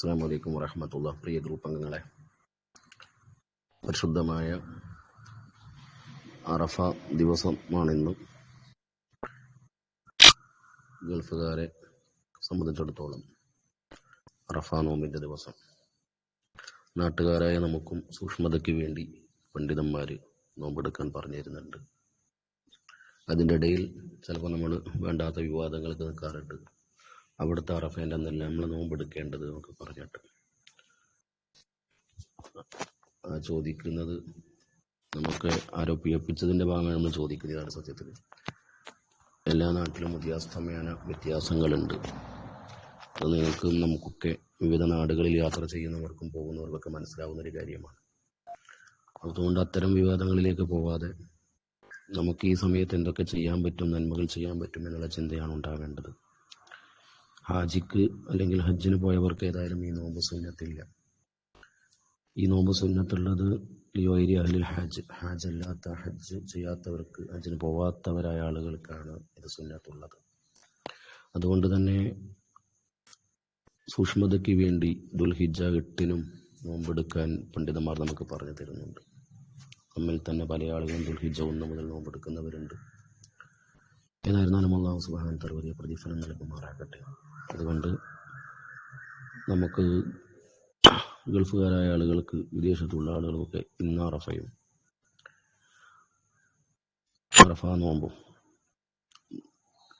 അസ്സാം വലൈക്കും വറഹമത്തുള്ള പ്രിയ ഗ്രൂപ്പ് അംഗങ്ങളെ പരിശുദ്ധമായ അറഫ ദിവസമാണിന്ന് ഗൾഫുകാരെ സംബന്ധിച്ചിടത്തോളം അറഫ നോമ്പിന്റെ ദിവസം. നാട്ടുകാരായ നമുക്കും സൂക്ഷ്മതയ്ക്ക് വേണ്ടി പണ്ഡിതന്മാർ നോമ്പെടുക്കാൻ പറഞ്ഞു തരുന്നുണ്ട് അതിന്റെ ഇടയിൽ ചിലപ്പോൾ നമ്മൾ വേണ്ടാത്ത വിവാദങ്ങൾ നിൽക്കാറുണ്ട്. അവിടുത്തെ അറഫേന്റെ അന്നല്ല നമ്മൾ നോമ്പെടുക്കേണ്ടത് എന്നൊക്കെ പറഞ്ഞിട്ട്. ചോദിക്കുന്നത് നമുക്ക് ആരോപിപ്പിച്ചതിന്റെ ഭാഗമായി നമ്മൾ ചോദിക്കുന്നതാണ് സത്യത്തിൽ. എല്ലാ നാട്ടിലും വ്യത്യാസമായ വ്യത്യാസങ്ങളുണ്ട്. അത് നിങ്ങൾക്കും നമുക്കൊക്കെ വിവിധ നാടുകളിൽ യാത്ര ചെയ്യുന്നവർക്കും പോകുന്നവർക്കൊക്കെ മനസ്സിലാവുന്ന ഒരു കാര്യമാണ്. അതുകൊണ്ട് അത്തരം വിവാദങ്ങളിലേക്ക് പോവാതെ നമുക്ക് ഈ സമയത്ത് എന്തൊക്കെ ചെയ്യാൻ പറ്റും നന്മകൾ ചെയ്യാൻ പറ്റും എന്നുള്ള ചിന്തയാണ് ഉണ്ടാകേണ്ടത്. ഹാജിക്ക് അല്ലെങ്കിൽ ഹജ്ജിന് പോയവർക്ക് ഏതായാലും ഈ നോമ്പ് സുന്നത്തില്ല. ഈ നോമ്പ് സുന്നത്തുള്ളത് ലിയോരി അഹ്ലിൽ ഹജ്ജ് ഹാജ് അല്ലാത്ത ഹജ്ജ് ചെയ്യാത്തവർക്ക് ഹജ്ജിന് പോവാത്തവരായ ആളുകൾക്കാണ് ഇത് സുന്നത്തുള്ളത്. അതുകൊണ്ട് തന്നെ സൂക്ഷ്മതയ്ക്ക് വേണ്ടി ദുൽഹിജ എട്ടിനും നോമ്പെടുക്കാൻ പണ്ഡിതന്മാർ നമുക്ക് പറഞ്ഞു തരുന്നുണ്ട്. നമ്മിൽ തന്നെ പല ആളുകളും ദുൽഹിജ ഒന്ന് മുതൽ നോമ്പെടുക്കുന്നവരുണ്ട്. ഏതായിരുന്നാലും അള്ളാഹു സുബാൻ തല വലിയ പ്രതിഫലം നൽകുമാറാകട്ടെ. അതുകൊണ്ട് നമുക്ക് ഗൾഫുകാരായ ആളുകൾക്ക് വിദേശത്തുള്ള ആളുകൾക്കൊക്കെ ഇന്ന് അറഫയും അറഫ നോമ്പും.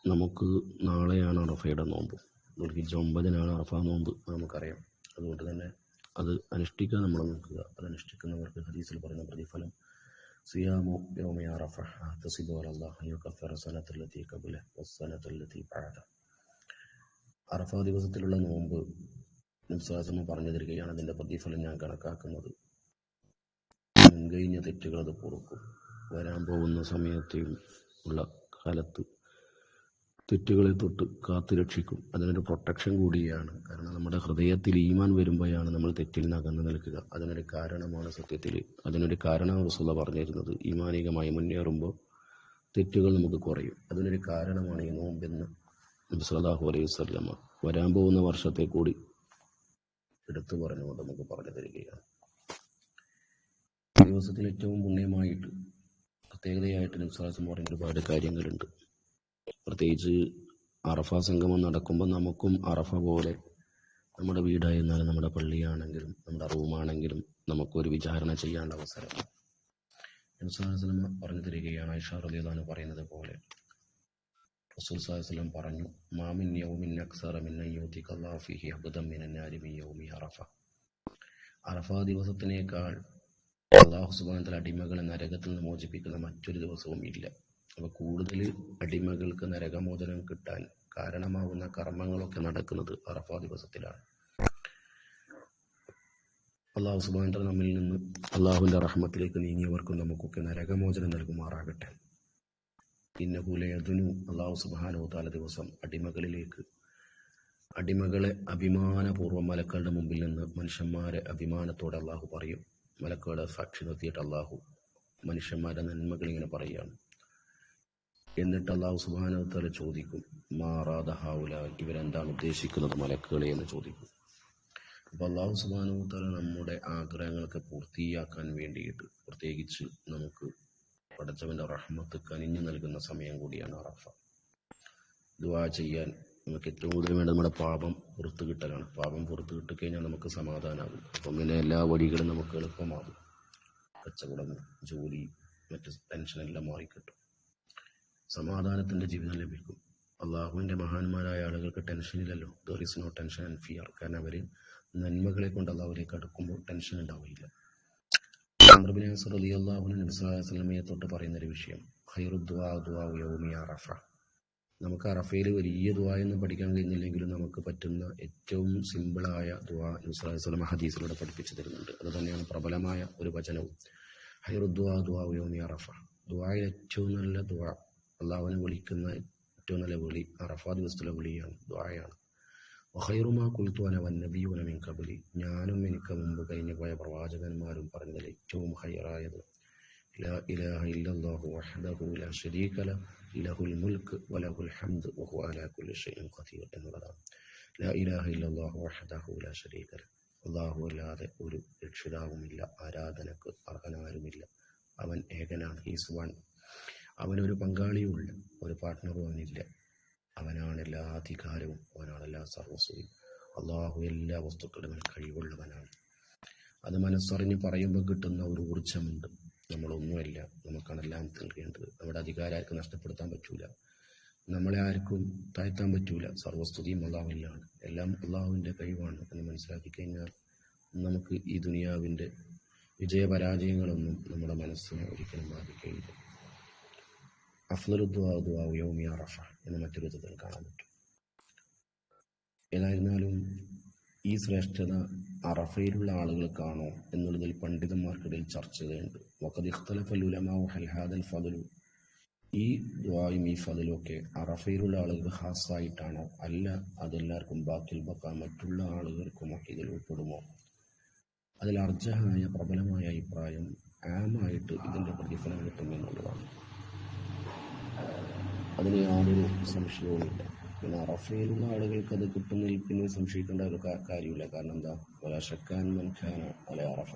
നമുക്ക് നാളെയാണ് അറഫയുടെ നോമ്പ്. ദുൽഹിജ ഒമ്പതിനാണ് അറഫ നോമ്പ് നമുക്കറിയാം. അതുകൊണ്ട് തന്നെ അത് അനുഷ്ഠിക്കാൻ നമ്മൾ നോക്കുക. അത് അനുഷ്ഠിക്കുന്നവർക്ക് ഹദീസിൽ പറയുന്ന പ്രതിഫലം സിയാമു യോമി അറഫ തസിബു അലല്ലാഹ് യുകഫറ സനത്തുല്ലത്തി കബുല വസ്സനത്തുല്ലത്തി ബഅദ. അറഫ ദിവസത്തിലുള്ള നോമ്പ് നിസ്വാസമ പറഞ്ഞു തരികയാണ് അതിന്റെ പ്രതിഫലം ഞാൻ കണക്കാക്കുന്നത്. മുൻകഴിഞ്ഞ തെറ്റുകൾ അത് പൊറുക്കും. വരാൻ പോകുന്ന സമയത്തെയും ഉള്ള കാലത്ത് തെറ്റുകളെ തൊട്ട് കാത്തു രക്ഷിക്കും. അതിനൊരു പ്രൊട്ടക്ഷൻ കൂടിയാണ്. കാരണം നമ്മുടെ ഹൃദയത്തിൽ ഈമാൻ വരുമ്പോഴാണ് നമ്മൾ തെറ്റിൽ നിന്ന് അകന്നു നിൽക്കുക. അതിനൊരു കാരണമാണ് സത്യത്തിൽ. അതിനൊരു കാരണമാണ് റസൂല പറഞ്ഞിരുന്നത്. ഈമാനികമായി മുന്നേറുമ്പോൾ തെറ്റുകൾ നമുക്ക് കുറയും. അതിനൊരു കാരണമാണ് ഈ നോമ്പെന്ന് നബി സല്ലല്ലാഹു അലൈഹി വസല്ലമ വരാൻ പോകുന്ന വർഷത്തെ കൂടി എടുത്തു പറഞ്ഞുകൊണ്ട് നമുക്ക് പറഞ്ഞു തരികയാണ്. ദിവസത്തിൽ ഏറ്റവും പുണ്യമായിട്ട് പ്രത്യേകതയായിട്ട് നിസ്വാസം പറഞ്ഞ ഒരുപാട് കാര്യങ്ങളുണ്ട്. പ്രത്യേകിച്ച് അറഫ സംഗമം നടക്കുമ്പോൾ നമുക്കും അറഫ പോലെ നമ്മുടെ വീടായിരുന്നാലും നമ്മുടെ പള്ളിയാണെങ്കിലും നമ്മുടെ റൂമാണെങ്കിലും നമുക്കൊരു വിചാരണ ചെയ്യാനുള്ള അവസരം. നിസ്വാസലമ പറഞ്ഞു തരികയാണ്. ഐഷാർ റലിയാണ് പറയുന്നത് പോലെ റസൂൽ പറഞ്ഞു മാമിൻ യൗമിൻ അറഫ. ദിവസത്തിനേക്കാൾ അള്ളാഹു സുബ്ഹാനഹു അടിമകളെ നരകത്തിൽ നിന്ന് മോചിപ്പിക്കുന്ന മറ്റൊരു ദിവസവും ഇല്ല. അപ്പോൾ കൂടുതൽ അടിമകൾക്ക് നരകമോചനം കിട്ടാൻ കാരണമാവുന്ന കർമ്മങ്ങളൊക്കെ നടക്കുന്നത് അറഫ ദിവസത്തിലാണ്. അള്ളാഹു സുബ്ഹാനഹു നമ്മിൽ നിന്ന് അള്ളാഹുവിന്റെ റഹ്മത്തിലേക്ക് നീങ്ങിയവർക്കും നമുക്കൊക്കെ നരകമോചനം നൽകുമാറാകട്ടെ. ഇന്നഹുലയതുനു അള്ളാഹു സുബാനോ താല ദിവസം അടിമകളിലേക്ക് അടിമകളെ അഭിമാനപൂർവം മലക്കളുടെ മുമ്പിൽ നിന്ന് മനുഷ്യന്മാരെ അഭിമാനത്തോടെ അള്ളാഹു പറയും. മലക്കുകളെ സാക്ഷി നിർത്തിയിട്ട് അള്ളാഹു മനുഷ്യന്മാരുടെ നന്മകൾ ഇങ്ങനെ പറയുകയാണ്. എന്നിട്ട് അള്ളാഹു സുബാനോ താല ചോദിക്കും മാറാദ ഹാവുല? ഇവരെന്താണ് ഉദ്ദേശിക്കുന്നത് മലക്കുകളെ എന്ന് ചോദിക്കും. അപ്പോൾ അള്ളാഹു സുബാനോ താല നമ്മുടെ ആഗ്രഹങ്ങളൊക്കെ പൂർത്തിയാക്കാൻ വേണ്ടിയിട്ട് പ്രത്യേകിച്ച് നമുക്ക് പടച്ചവന്റെ റഹ്മത്ത് കനിഞ്ഞു നൽകുന്ന സമയം കൂടിയാണ് അറഫ. ദുവാ ചെയ്യാൻ നമുക്ക് ഏറ്റവും കൂടുതൽ വേണ്ടത് നമ്മുടെ പാപം പുറത്തു കിട്ടലാണ് പാപം പുറത്തു കിട്ടിക്കഴിഞ്ഞാൽ നമുക്ക് സമാധാനമാകും അപ്പം പിന്നെ എല്ലാ വഴികളും നമുക്ക് എളുപ്പമാകും. കച്ചവടം ജോലി മറ്റ് ടെൻഷനെല്ലാം മാറിക്കിട്ടും. സമാധാനത്തിന്റെ ജീവിതം ലഭിക്കും. അള്ളാഹുവിന്റെ മഹാന്മാരായ ആളുകൾക്ക് ടെൻഷനില്ലല്ലോ there is no tension and fear കാരണം അവർ നന്മകളെ കൊണ്ട് അള്ളാഹുലേക്ക് അടുക്കുമ്പോൾ ടെൻഷൻ ഉണ്ടാവില്ല നബിസ്വലമയെ തൊട്ട് പറയുന്ന ഒരു വിഷയം നമുക്ക് അറഫയിൽ വലിയ ദുവാ എന്ന് പഠിക്കാൻ കഴിയുന്നില്ലെങ്കിലും നമുക്ക് പറ്റുന്ന ഏറ്റവും സിമ്പിളായ ദുവാ നബിസ്വലമ ഹദീസിലൂടെ പഠിപ്പിച്ചു തരുന്നുണ്ട്. അത് തന്നെയാണ് പ്രബലമായ ഒരു വചനവും. ഹൈറുദ്വാ ദുവാ യോമി അറഫ ദുവായിൽ ഏറ്റവും നല്ല ദുവാ അള്ളാഹുവിനെ വിളിക്കുന്ന ഏറ്റവും നല്ല വിളി അറഫ ദിവസത്തിലെ വിളിയാണ് ദുവായാണ് കബലി ഞാനും എനിക്ക് മുമ്പ് കഴിഞ്ഞു പോയ പ്രവാചകന്മാരും പറഞ്ഞതിൽ ഏറ്റവും ഹൈറായത് അല്ലാതെ ഒരു രക്ഷിതാവുമില്ല ആരാധനക്ക് അർഹനാരുമില്ല. അവൻ ഏകനാണ് ഹീസ് വൺ അവനൊരു പങ്കാളിയുമില്ല ഒരു പാർട്ട്ണറും അവനില്ല. അവനാണ് എല്ലാ അധികാരവും അവനാണ് എല്ലാ സർവസ്വവും അള്ളാഹു എല്ലാ വസ്തുക്കളും കഴിവുള്ളവനാണ്. അത് മനസ്സറിഞ്ഞ് പറയുമ്പോൾ കിട്ടുന്ന ഒരു ഊർജമുണ്ട്. നമ്മളൊന്നുമല്ല നമുക്കാണ് എല്ലാം നൽകേണ്ടത് നമ്മുടെ അധികാരം ആർക്കും നഷ്ടപ്പെടുത്താൻ പറ്റൂല. നമ്മളെ ആർക്കും താഴ്ത്താൻ പറ്റൂല. സർവസ്തുതിയും അള്ളാഹുവിലാണ്. എല്ലാം അള്ളാഹുവിന്റെ കഴിവാണ് എന്ന് മനസ്സിലാക്കി കഴിഞ്ഞാൽ നമുക്ക് ഈ ദുനിയാവിന്റെ വിജയപരാജയങ്ങളൊന്നും നമ്മുടെ മനസ്സിനെ ഒരിക്കലും ബാധിക്കുകയില്ല അഫ്ലുദ്വാ യോമി അറഫ എന്ന് മറ്റൊരു വിധത്തിൽ കാണാൻ പറ്റും. ഏതായിരുന്നാലും ഈ ശ്രേഷ്ഠത അറഫയിലുള്ള ആളുകൾക്കാണോ എന്നുള്ളതിൽ പണ്ഡിതന്മാർക്കിടയിൽ ചർച്ചകളുണ്ട്. വഖദ് ഇഖ്തലഫൽ ഉലമാഉ ഹൽ ഹാദൽ ഫദലു. ഈ ദ്വായും ഈ ഫതിലും ഒക്കെ അറഫയിലുള്ള ആളുകൾ ഹാസായിട്ടാണോ അല്ല അതെല്ലാവർക്കും ബാക്കിൽ ബക്ക മറ്റുള്ള ആളുകൾക്കും ഒക്കെ ഇതിൽ ഉൾപ്പെടുമോ? അതിൽ അർജഹായ പ്രബലമായ അഭിപ്രായം ആമായിട്ട് ഇതിന്റെ പ്രതിഫലം കിട്ടും എന്നുള്ളതാണ്. അതിന് യാതൊരു സംശയവുമില്ല. പിന്നെ അറഫയിലുള്ള ആളുകൾക്ക് അത് കിട്ടുന്നതിൽ പിന്നെ സംശയിക്കേണ്ട ഒരു കാര്യമില്ല. കാരണം എന്താ? വലാശക്കാൻ മൻഖാന അല്ലെ അറഫ.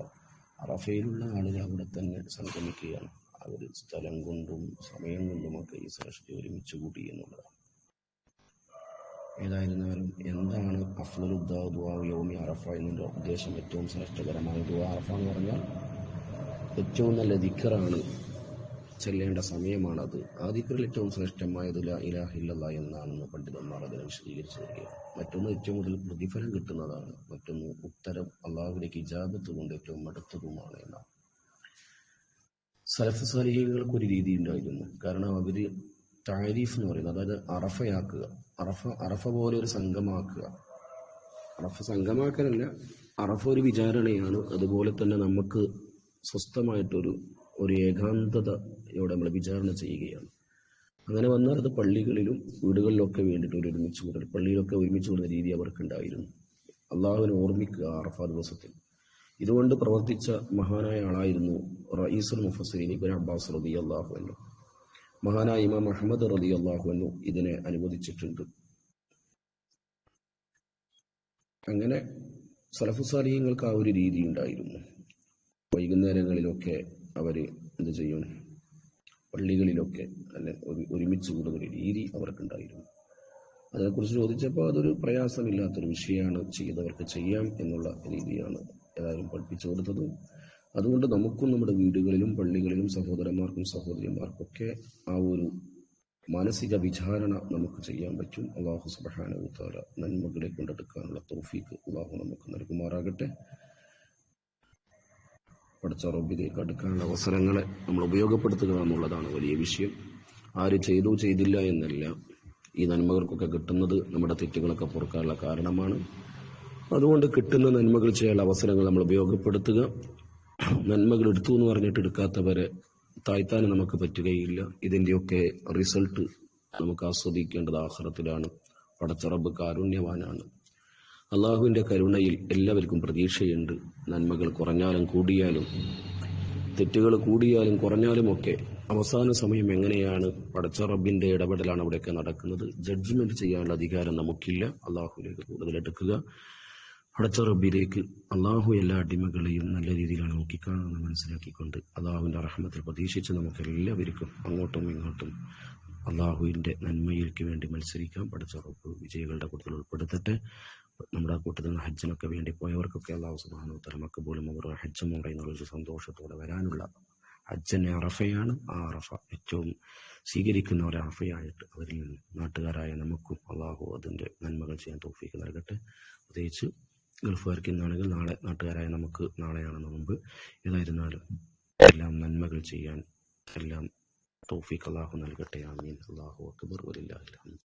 അറഫയിലുള്ള ആളുകൾ അവിടെ തന്നെ സംഗമിക്കുകയാണ്. അവർ സ്ഥലം കൊണ്ടും സമയം കൊണ്ടുമൊക്കെ ഈ സൃഷ്ടി ഒരുമിച്ച് കൂട്ടി എന്നുള്ളതാണ്. ഏതായിരുന്നാലും എന്താണ് യൗമി അറഫ എന്നതിന്റെ ഉദ്ദേശം? ഏറ്റവും ശ്രേഷ്ഠകരമായ ദുആ അറഫ എന്ന് പറഞ്ഞാൽ ഏറ്റവും നല്ല ദിക്കറാണ് ചെല്ലേണ്ട സമയമാണത്. ആ ദിക്കറിൽ ഏറ്റവും ശ്രേഷ്ഠമായത് ലാ ഇലാഹ ഇല്ലല്ലാ എന്നാണെന്ന് പണ്ഡിതന്മാർ അതിനെ വിശദീകരിച്ചു തരികയാണ് മറ്റൊന്ന് ഏറ്റവും കൂടുതൽ പ്രതിഫലം കിട്ടുന്നതാണ് മറ്റൊന്ന് ഉത്തരം അള്ളാഹുവിലേക്ക് ഇജാബത്ത് കൊണ്ട് ഏറ്റവും അടുത്തതുമാണ് എന്നാണ്. സലഫ് ഒരു രീതി ഉണ്ടായിരുന്നു. കാരണം അവർ താരീഫ് എന്ന് പറയുന്നത് അതായത് അറഫയാക്കുക അറഫ അറഫ പോലെ ഒരു സംഘമാക്കുക. അറഫ സംഘമാക്കലല്ല അറഫ ഒരു വിചാരണയാണ്. അതുപോലെ തന്നെ നമുക്ക് സ്വസ്ഥമായിട്ടൊരു ഒരു ഏകാന്തതയോടെ നമ്മൾ വിചാരണ ചെയ്യുകയാണ്. അങ്ങനെ വന്നാൽ അത് പള്ളികളിലും വീടുകളിലൊക്കെ വേണ്ടിയിട്ട് ഒരു ഒരുമിച്ച് കൂടൽ പള്ളിയിലൊക്കെ ഒരുമിച്ച് കൂടുന്ന രീതി അവർക്കുണ്ടായിരുന്നു അള്ളാഹുവിനെ ഓർമ്മിക്കുക അറഫാ ദിവസത്തിൽ. ഇതുകൊണ്ട് പ്രവർത്തിച്ച മഹാനായ ആളായിരുന്നു റയീസുൽ മുഫസരീൻ ഇബിൻ അബ്ബാസ് റബി അള്ളാഹു അന്നു മഹാനായ ഇമാം അഹമ്മദ് റബി അള്ളാഹു അന്നു ഇതിനെ അനുവദിച്ചിട്ടുണ്ട്. അങ്ങനെ സലഫു സാലിഹ്യങ്ങൾക്ക് ആ ഒരു രീതി ഉണ്ടായിരുന്നു. വൈകുന്നേരങ്ങളിലൊക്കെ അവർ എന്ത് ചെയ്യും പള്ളികളിലൊക്കെ അല്ലെ ഒരു- ഒരുമിച്ച് കൂടുന്ന ഒരു രീതി അവർക്കുണ്ടായിരുന്നു. അതിനെക്കുറിച്ച് ചോദിച്ചപ്പോൾ അതൊരു പ്രയാസമില്ലാത്തൊരു വിഷയമാണ് ചെയ്തവർക്ക് ചെയ്യാം എന്നുള്ള രീതിയാണ് ഏതായാലും പഠിപ്പിച്ചു കൊടുത്തത്. അതുകൊണ്ട് നമുക്കും നമ്മുടെ വീടുകളിലും പള്ളികളിലും സഹോദരന്മാർക്കും സഹോദരിമാർക്കൊക്കെ ആ ഒരു മാനസിക വിചാരണ നമുക്ക് ചെയ്യാൻ പറ്റും. അള്ളാഹു സുബാനുത്താല നന്മകളെ കൊണ്ടെടുക്കാനുള്ള തോഫീക്ക് അള്ളാഹു നമുക്ക് നൽകുമാറാകട്ടെ. പഠിച്ച റബ്ബിലേക്ക് അടുക്കാനുള്ള അവസരങ്ങളെ നമ്മൾ ഉപയോഗപ്പെടുത്തുക എന്നുള്ളതാണ് വലിയ വിഷയം. ആര് ചെയ്തു ചെയ്തില്ല എന്നല്ല ഈ നന്മകൾക്കൊക്കെ കിട്ടുന്നത് നമ്മുടെ തെറ്റുകളൊക്കെ പൊറുക്കാനുള്ള കാരണമാണ്. അതുകൊണ്ട് കിട്ടുന്ന നന്മകൾ ചെയ്യാനുള്ള അവസരങ്ങൾ നമ്മൾ ഉപയോഗപ്പെടുത്തുക. നന്മകൾ എടുത്തു എന്ന് പറഞ്ഞിട്ട് എടുക്കാത്തവരെ താഴ്ത്താൻ നമുക്ക് പറ്റുകയില്ല. ഇതിന്റെയൊക്കെ റിസൾട്ട് നമുക്ക് ആസ്വദിക്കേണ്ടത് ആഹ്റത്തിലാണ്. പടച്ചറബ് കാരുണ്യവാനാണ്. അള്ളാഹുവിന്റെ കരുണയിൽ എല്ലാവർക്കും പ്രതീക്ഷയുണ്ട്. നന്മകൾ കുറഞ്ഞാലും കൂടിയാലും തെറ്റുകൾ കൂടിയാലും കുറഞ്ഞാലും ഒക്കെ അവസാന സമയം എങ്ങനെയാണ് പടച്ച റബ്ബിന്റെ ഇടപെടലാണ് അവിടെയൊക്കെ നടക്കുന്നത്. ജഡ്ജ്മെന്റ് ചെയ്യാനുള്ള അധികാരം നമുക്കില്ല. അള്ളാഹുവിലേക്ക് കൂടുതൽ എടുക്കുക. പടച്ച റബ്ബിലേക്ക് അള്ളാഹു എല്ലാ അടിമകളെയും നല്ല രീതിയിലാണ് നോക്കിക്കാണെന്ന് മനസ്സിലാക്കിക്കൊണ്ട് അള്ളാഹുവിന്റെ അർഹമത്തിൽ പ്രതീക്ഷിച്ച് നമുക്ക് എല്ലാവർക്കും അങ്ങോട്ടും ഇങ്ങോട്ടും അള്ളാഹുവിന്റെ നന്മയിലേക്ക് വേണ്ടി മത്സരിക്കാം. പടച്ച റബ്ബ് വിജയികളുടെ കൂട്ടത്തിൽ ഉൾപ്പെടുത്തട്ടെ. നമ്മുടെ കൂട്ടത്തിൽ നിന്ന് ഹജ്ജിനൊക്കെ വേണ്ടി പോയവർക്കൊക്കെ അള്ളാഹു സുബാനു തലമക്ക് പോലും അവർ ഹജ്ജ് മുറയുന്ന ഒരു സന്തോഷത്തോടെ വരാനുള്ള ഹജ്ജന്നെ അറഫയാണ് ആ അറഫ ഏറ്റവും സ്വീകരിക്കുന്ന ഒരു അറഫയായിട്ട് അവരിൽ നാട്ടുകാരായ നമുക്കും അള്ളാഹു അതിന്റെ നന്മകൾ ചെയ്യാൻ തോഫിക്ക് നൽകട്ടെ. പ്രത്യേകിച്ച് ഗൾഫുകാർക്ക് ഇന്നാണെങ്കിൽ നാളെ നാട്ടുകാരായ നമുക്ക് നാളെയാണ് മുമ്പ് ഏതായിരുന്നാലും എല്ലാം നന്മകൾ ചെയ്യാൻ എല്ലാം തോഫിക്ക് അള്ളാഹു നൽകട്ടെ. ആമീൻ. അള്ളാഹു അക്ബർ. വലില്ലാഹിൽ